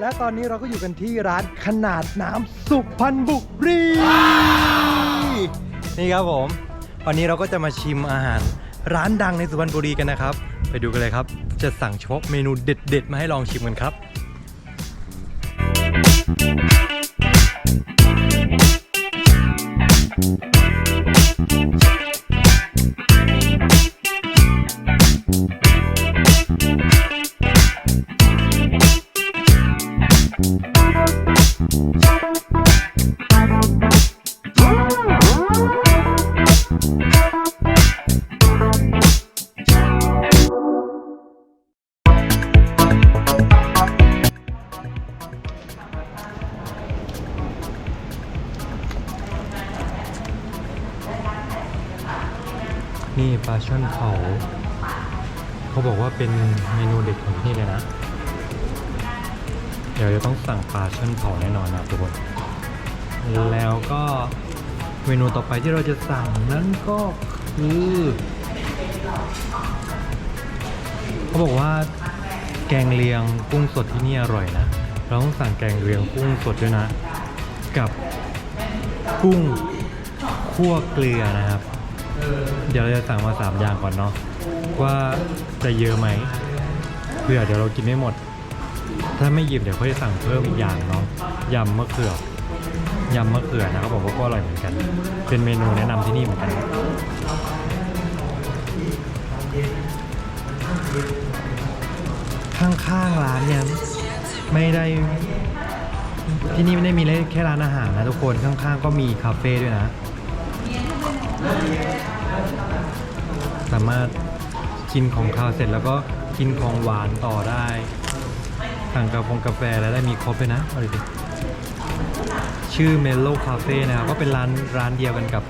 และตอนนี้เราก็อยู่กันที่ร้านขนาดน้ำสุพรรณบุรีนี่ครับผม วันนี้เราก็จะมาชิมอาหาร ร้านดังในสุพรรณบุรีกันนะครับ ไปดูกันเลยครับ จะสั่งเฉพาะเมนูเด็ดๆ มาให้ลองชิมกันครับ นี่ ต้องสั่งปลาช่อนเผาแน่นอนนะทุกคน แล้วก็เมนูต่อไปที่เราจะสั่งนั้นก็คือเขาบอกว่าแกงเลียงกุ้งสดที่นี่อร่อยนะ เราต้องสั่งแกงเลียงกุ้งสดด้วยนะ กับกุ้งคั่วเกลือนะครับ เดี๋ยวเราจะสั่งมาสามอย่างก่อนเนาะว่าจะเยอะไหมเผื่อเดี๋ยวเรากินไม่หมด ถ้าไม่หยิบเดี๋ยวค่อยสั่งเพิ่มอีกอย่างเนาะยำมะเขือยำมะเขือนะครับผมว่าก็อร่อยเหมือนกัน เป็นเมนูแนะนำที่นี่เหมือนกันข้างๆร้านเนี่ยไม่ได้ที่นี่ไม่ได้มีแค่ร้านอาหารนะทุกคนข้างๆ ก็มีคาเฟ่ด้วยนะ สามารถกินของคาวเสร็จแล้วก็กินของหวานต่อได้ สั่งกาแฟกาแฟแล้วได้มีครบเลยนะเอาดิชื่อ Mellow Cafe นะครับก็เป็นร้านร้านเดียวกันกับ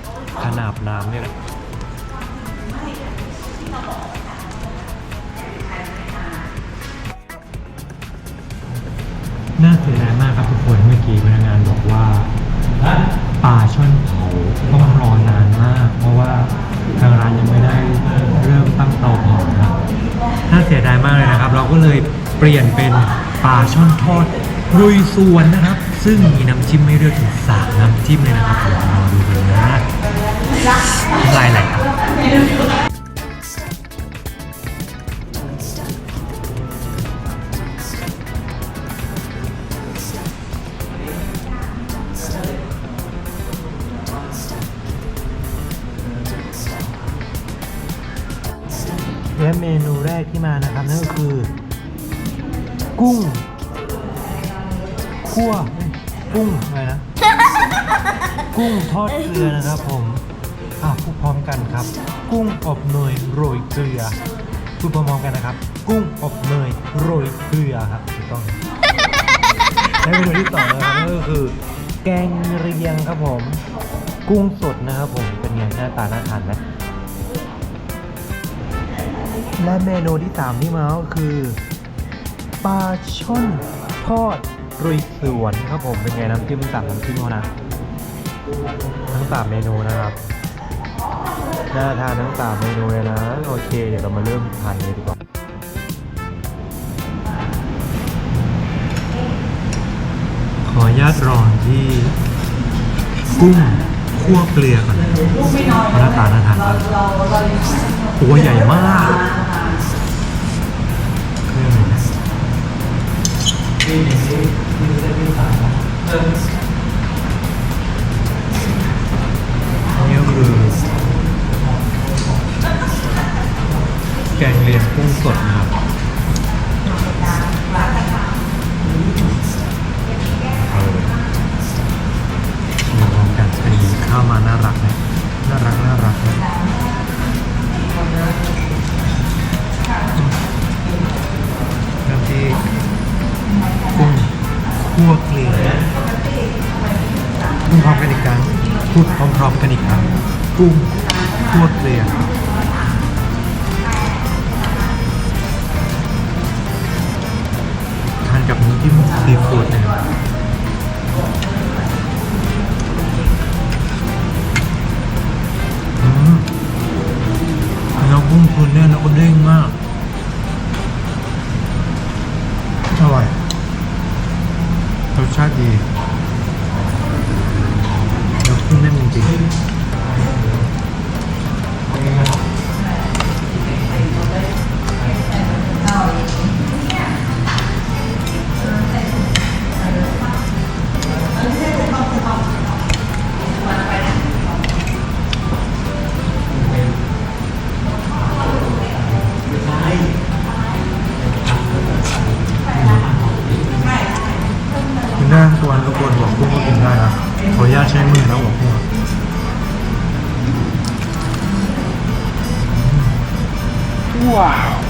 ขนาบน้ำเนี่ยแหละน่าเสียดายมากครับทุกคนเมื่อกี้พนักงานบอกว่าปลาช่อนเผาต้องรอนานมาก เพราะว่าทางร้านยังไม่ได้เริ่มตั้งเตาเผานะน่าเสียดายมากเลยนะครับ เราก็เลย เปลี่ยนเป็นปลาช่อนทอดรุยสวนนะครับ ซึ่งมีน้ำจิ้มไม่เลือกถึงสามน้ำจิ้มเลยนะครับรอดูกันนะลายไหลครับและเมนูแรกที่มานะครับนั่นก็คือ กุ้งคั่วกุ้งอะไรนะ กุ้งทอดเกลือนะครับผมอะพูดพร้อมกันครับ กุ้งอบเนยโรยเกลือพูดพร้อมๆกันนะครับ กุ้งอบเนยโรยเกลือครับถูกต้องและเมนูที่สองนะครับก็คือ แกงเรียงครับผม กุ้งสดนะครับผมเป็นไงหน้าตาน่าทานไหมและเมนูที่สามที่มาก็คือ ลาช่อนทอดรุยสวนครับผมเป็นไงน้ำจิ้มสามน้ำจิ้มเขานะทั้งสามเมนูนะครับน่าทานทั้งสามเมนูเลยนะ โอเค เดี๋ยวเรามาเริ่มทานเลยดีกว่าขออนุญาตรอนที่กุ้งคั่วเกลือก่อนหน้าตาน่าทานมากตัวใหญ่มาก นี่ก็คือ แกงเลียงกุ้งสดนะครับมองกันอันนี้ข้าวมาน่ารักนะน่ารักน่ารักนะเริ่มที่ คั่วเกลือพูดพร้อมกันอีกครั้งพูดพร้อมๆกันอีกครั้งกุ้งคั่วเกลือทานกับน้ำจิ้มซีฟู้ดนะครับเนื้อกุ้งคือเนี่ยนะก็เด้งมาก อร่อย ร ว้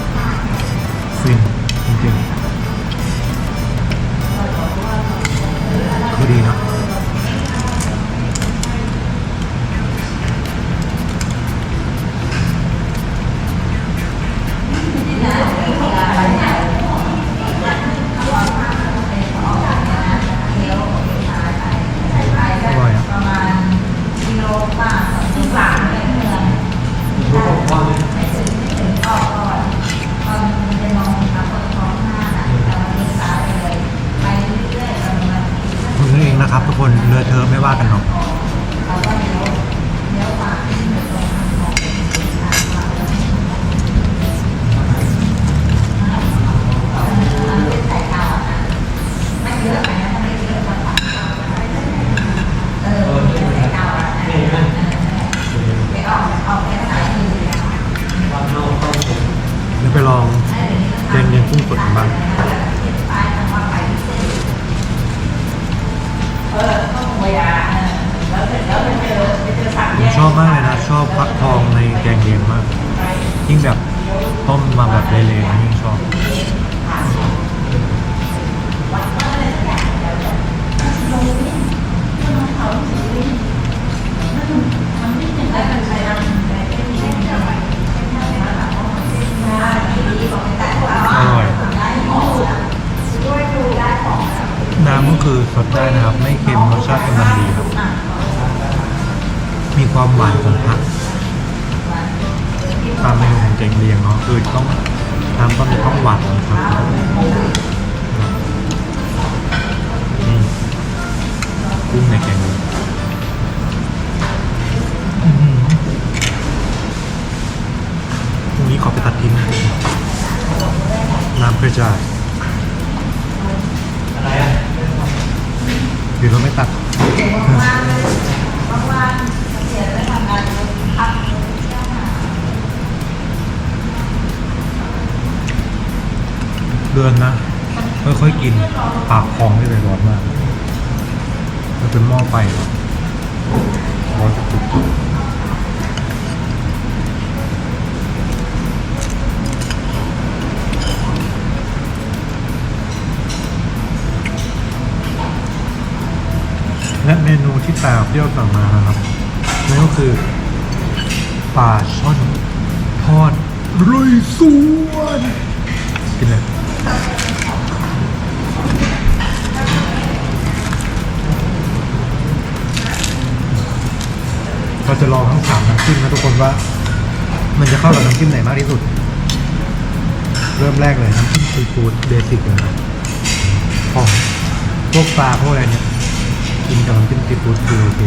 ครับทุกคนเลอะเทอะไม่ว่ากันหรอก มากเลยนะ ชอบฟักทองในแกงเลียงมาก ยิ่งแบบต้มมาแบบเละๆยิ่งชอบ อร่อย น้ำก็คือสดได้นะครับ ไม่เค็มรสชาติกำลังดีครับ ความหวานของผักตามเมนูของแกงเลียงเนาะคือต้องน้ำก็มีต้องหวานนะครับนี่กุ้งในแกงเลียงอื้อหือตรงนี้ขอไปตัดทิ้งน้ำกระจายเดี๋ยวเราไม่ตัด เดือนนะค่อยๆกินปากพองได้เลยร้อนมากมันเป็นหม้อไฟหรอร้อนจุดและเมนูที่ตามที่เราสั่งมานะครับ นั่นก็คือปลาช่อนทอดลุยสวนกินเลยเราจะลองทั้งสามน้ำจิ้มนะทุกคนว่า มันจะเข้ากับน้ำจิ้มไหนมากที่สุด เริ่มแรกเลยน้ำจิ้มซีฟู้ดเบสิกเลยนะขอพวกปลาพวกอะไรเนี่ยกินกับน้ำจิ้มซีฟู้ดคือโอเค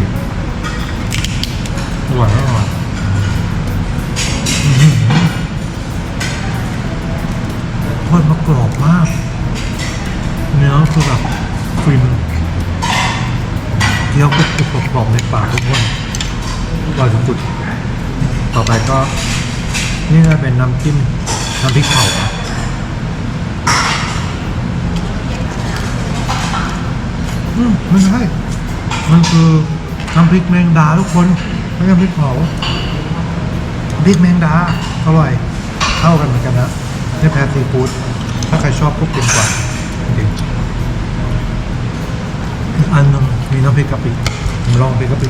หวาอยอร่อยมันมากรอบมาก เนื้อคือแบบฟินเคี้ยวกรุบกรอบในปากทุกคนอร่อยสุดต่อไปก็ นี่จะเป็นน้ำจิ้มน้ำพริกเผาอืมไม่ใช่มันคือน้ำพริกแมงดาทุกคน ไม่ใช่พริกเผาพริกแมงดาอร่อยเข้ากันเหมือนกันนะนี่แพ้ซีฟู้ดถ้าใครชอบก็กินก่าจริงอีกอันหนึงมีน้ำพริกกะปิผมลองพริกกะปิ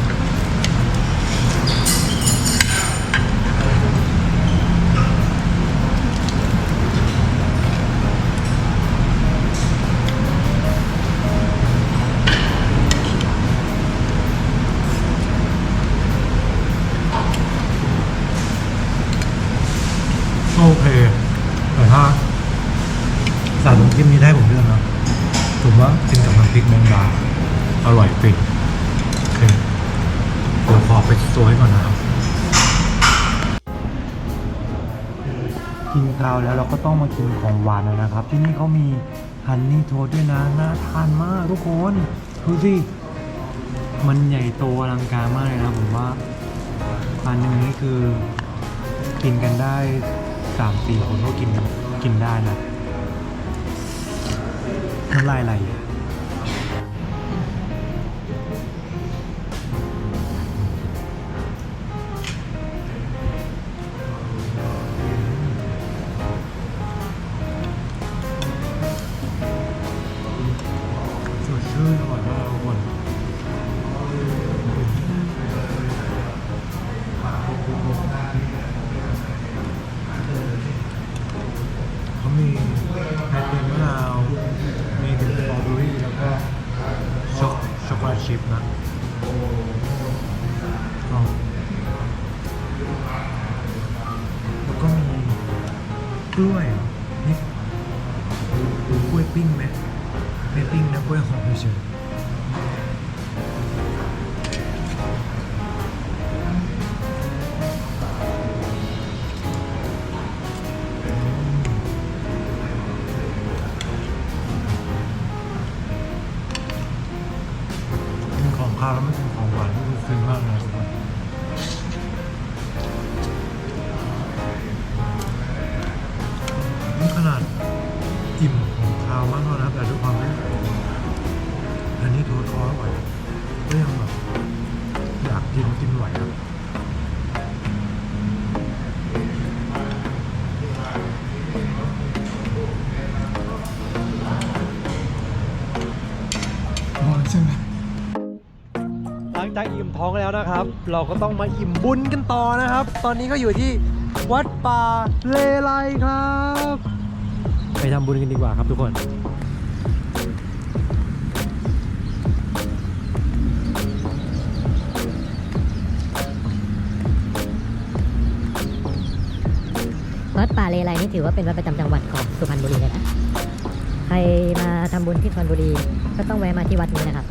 กินข้าวแล้วเราก็ต้องมากินของหวานนะครับ ที่นี่เขามีฮันนี่โทสด้วยนะน่าทานมากทุกคนดูสิมันใหญ่โตอลังการมากเลยนะผมว่าอันหนึ่งนี่คือ กินกันได้สามสี่คนก็กินกินได้นะน้ำลายไหล ท้องแล้วนะครับ เราก็ต้องมาอิ่มบุญกันต่อนะครับ ตอนนี้ก็อยู่ที่วัดป่าเลไลครับ ไปทำบุญกันดีกว่าครับทุกคนวัดป่าเลไลนี่ถือว่าเป็นวัดประจำจังหวัดของสุพรรณบุรีเลยนะ ใครมาทำบุญที่สุพรรณบุรีก็ต้องแวะมาที่วัดนี้นะครับ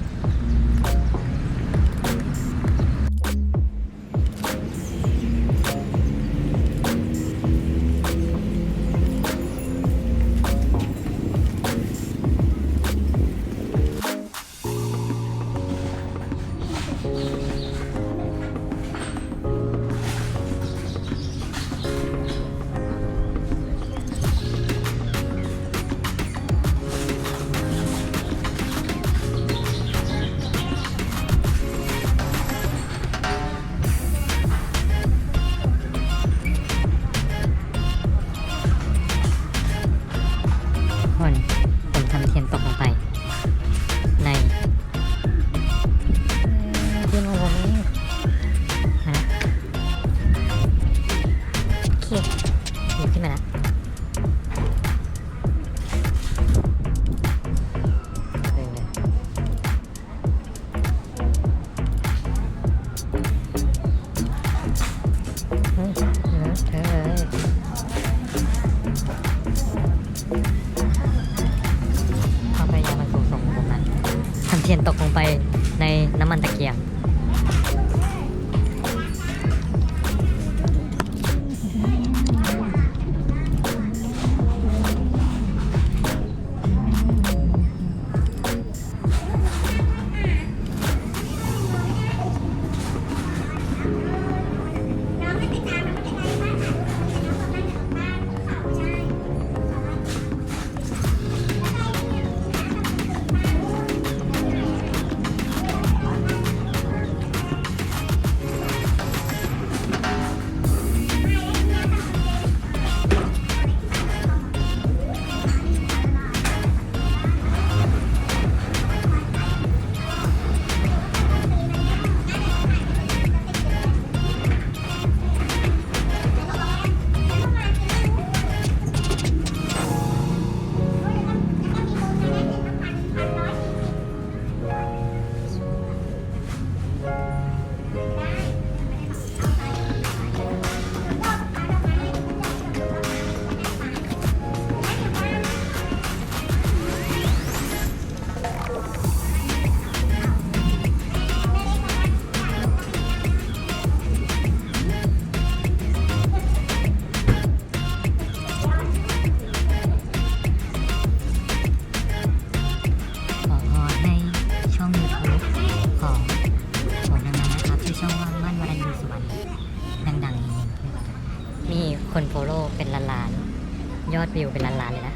วิวเป็นล้านๆเลยนะ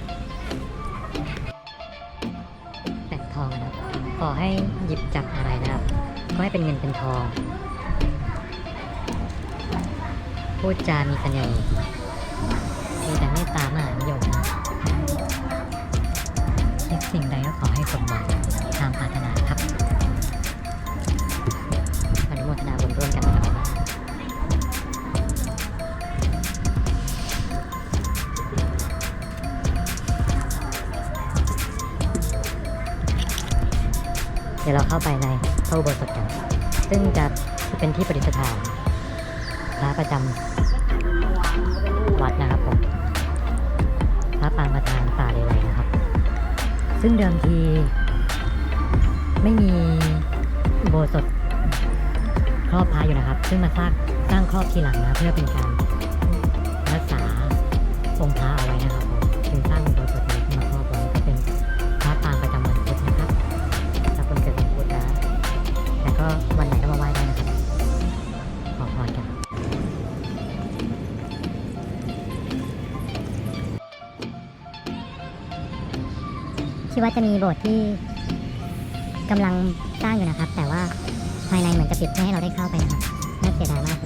แปะทองนะครับขอให้หยิบจับอะไรนะครับ ก็ให้เป็นเงินเป็นทอง พูดจามีเสน่ห์มีแต่เมตตามหานิยมคิดสิ่งใดก็ขอให้สมหวังตามปรารถนาครับอนุโมทนาบุญร่วม ยวเราเข้าไปในพระอุโบสถกัน ซึ่งจะเป็นที่ประดิษฐานพระประจำวัดนะครับผม พระปางประธานป่าเลไลนะครับ ซึ่งเดิมทีไม่มีอุโบสถครอบพระอยู่นะครับ ซึ่งมาสร้างสร้างครอบทีหลังนะเพื่อเป็นการ ที่วัดจะมีโบสถ์ที่กำลังสร้างอยู่นะครับ แต่ว่าภายในเหมือนจะปิดไม่ให้เราได้เข้าไปนะครับน่าเสียดายมาก